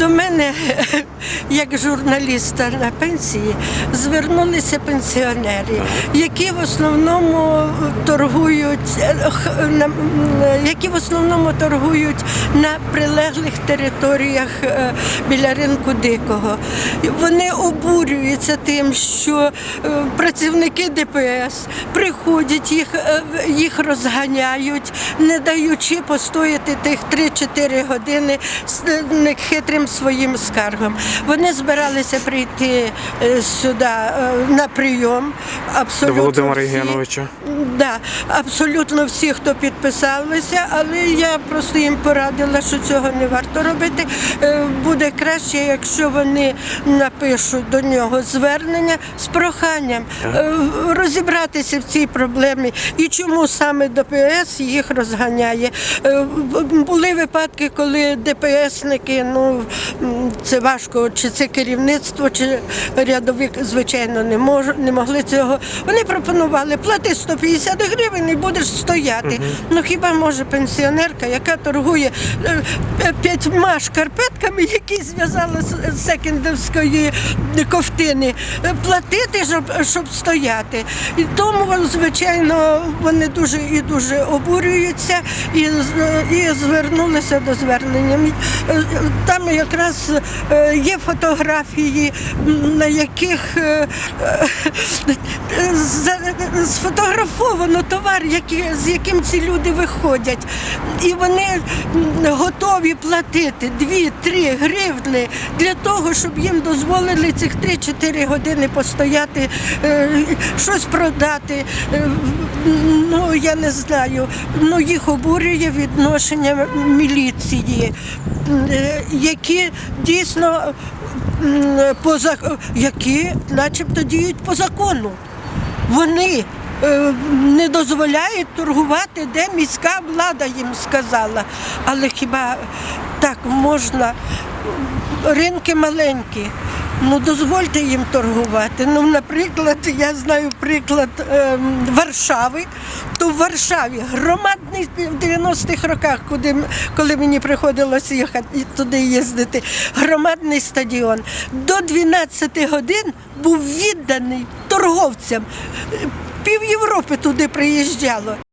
До мене, як журналіста на пенсії, звернулися пенсіонери, які в основному торгують, е, які в основному торгують на прилеглих територіях е, біля ринку дикого. Вони обурюються тим, що е, працівники ДПС приходять, їх, їх розганяють, не даючи постояти тих 3-4 години е, своїм скаргом. Вони збиралися прийти е, сюди е, на прийом. До Абсолютно Володимира всі. Євгеновича. Да, абсолютно всі, хто підписалися, але я просто їм порадила, що цього не варто робити. Е, Буде краще, якщо вони напишуть до нього звернення з проханням розібратися в цій проблемі і чому саме ДПС їх розганяє. Були випадки, коли ДПСники, ну це важко, чи це керівництво, чи рядові, звичайно, не мож, не могли цього. Вони пропонували плати 150 гривень і будеш стояти. Ну хіба може пенсіонерка, яка торгує е, е, п'ятьма шкарпетками, які зв'язали з- з секіндовської ковтини, е, платити, щоб, щоб стояти. І тому, звичайно, вони дуже і дуже обурюються і, і звернулися до звернення. Е, Там якраз е, є фотографії, на яких е, е, сфотографовано товар, з яким ці люди виходять. І вони готові платити 2-3 гривни для того, щоб їм дозволили цих 3-4 години постояти, е, щось продати. Ну, я не знаю. Ну, їх обурює відношення міліції, які дійсно м, по які начебто діють по закону. Вони е, не дозволяють торгувати, де міська влада їм сказала. Але хіба так можна? Ринки маленькі. Ну, дозвольте їм торгувати. Ну, наприклад, я знаю приклад ем, Варшави. То в Варшаві громадний в 90-х роках, куди, коли мені приходилося їхати туди їздити, громадний стадіон до 12 годин був відданий торговцям. Пів Європи туди приїжджало.